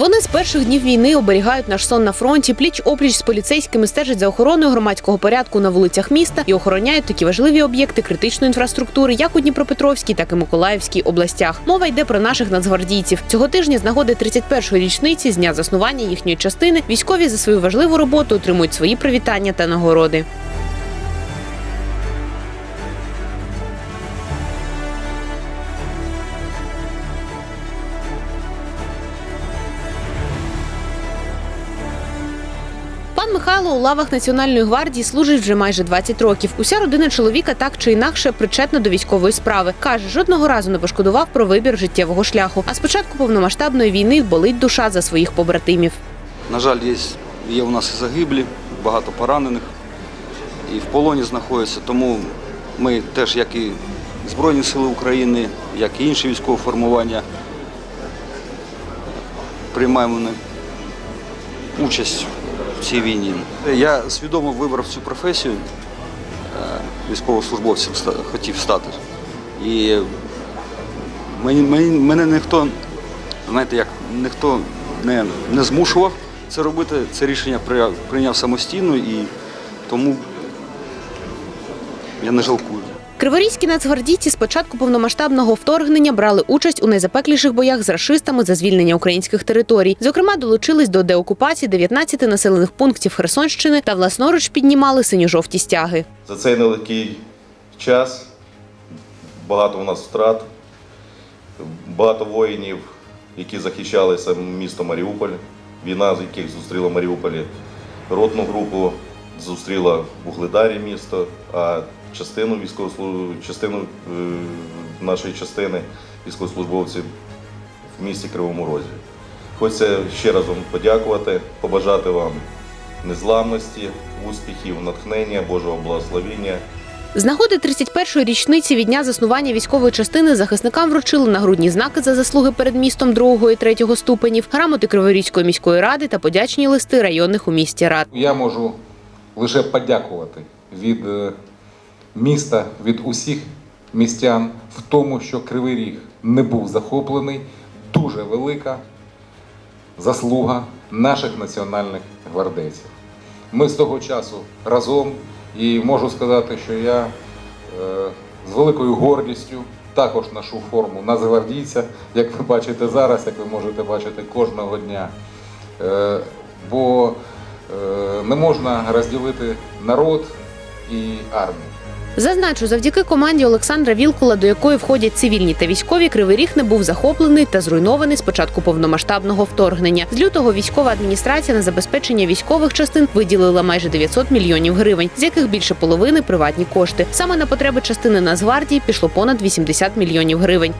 Вони з перших днів війни оберігають наш сон на фронті, пліч опліч з поліцейськими стежать за охороною громадського порядку на вулицях міста і охороняють такі важливі об'єкти критичної інфраструктури, як у Дніпропетровській, так і Миколаївській областях. Мова йде про наших нацгвардійців. Цього тижня з нагоди 31-ї річниці з дня заснування їхньої частини військові за свою важливу роботу отримують свої привітання та нагороди. Михайло у лавах Національної гвардії служить вже майже 20 років. Уся родина чоловіка так чи інакше причетна до військової справи. Каже, жодного разу не пошкодував про вибір життєвого шляху. А з початку повномасштабної війни болить душа за своїх побратимів. На жаль, є, є у нас і загиблі, багато поранених і в полоні знаходяться. Тому ми теж, як і Збройні Сили України, як і інші військові формування, приймаємо участь в війні. Я свідомо вибрав цю професію, е, військовослужбовцем хотів стати. І мені, мені, мене ніхто, знаєте, як ніхто не, не змушував це робити. Це рішення прийняв самостійно і тому я не жалкую. Криворізькі нацгвардійці з початку повномасштабного вторгнення брали участь у найзапекліших боях з рашистами за звільнення українських територій. Зокрема, долучились до деокупації 19 населених пунктів Херсонщини та власноруч піднімали синьо-жовті стяги. За цей нелегкий час багато у нас втрат, багато воїнів, які захищали місто Маріуполь, війна, з яких зустріла Маріуполі. Ротну групу зустріла в Угледарі місто, а частину військовослужб... частину е, нашої частини військовослужбовців в місті Кривому Розі. Хочеться ще раз вам подякувати, побажати вам незламності, успіхів, натхнення, Божого благословіння. З нагоди 31-ї річниці від дня заснування військової частини захисникам вручили нагрудні знаки за заслуги перед містом 2 і 3 ступенів, грамоти Криворізької міської ради та подячні листи районних у місті рад. Я можу лише подякувати від е, міста, від усіх містян в тому, що Кривий Ріг не був захоплений. Дуже велика заслуга наших національних гвардейців. Ми з того часу разом і можу сказати, що я е, з великою гордістю також ношу форму нацгвардійця, як ви бачите зараз, як ви можете бачити кожного дня. Е, бо е, не можна розділити народ і армію. Зазначу, завдяки команді Олександра Вілкула, до якої входять цивільні та військові, Кривий Ріг не був захоплений та зруйнований з початку повномасштабного вторгнення. З лютого військова адміністрація на забезпечення військових частин виділила майже 900 мільйонів гривень, з яких більше половини приватні кошти. Саме на потреби частини Нацгвардії пішло понад 80 мільйонів гривень.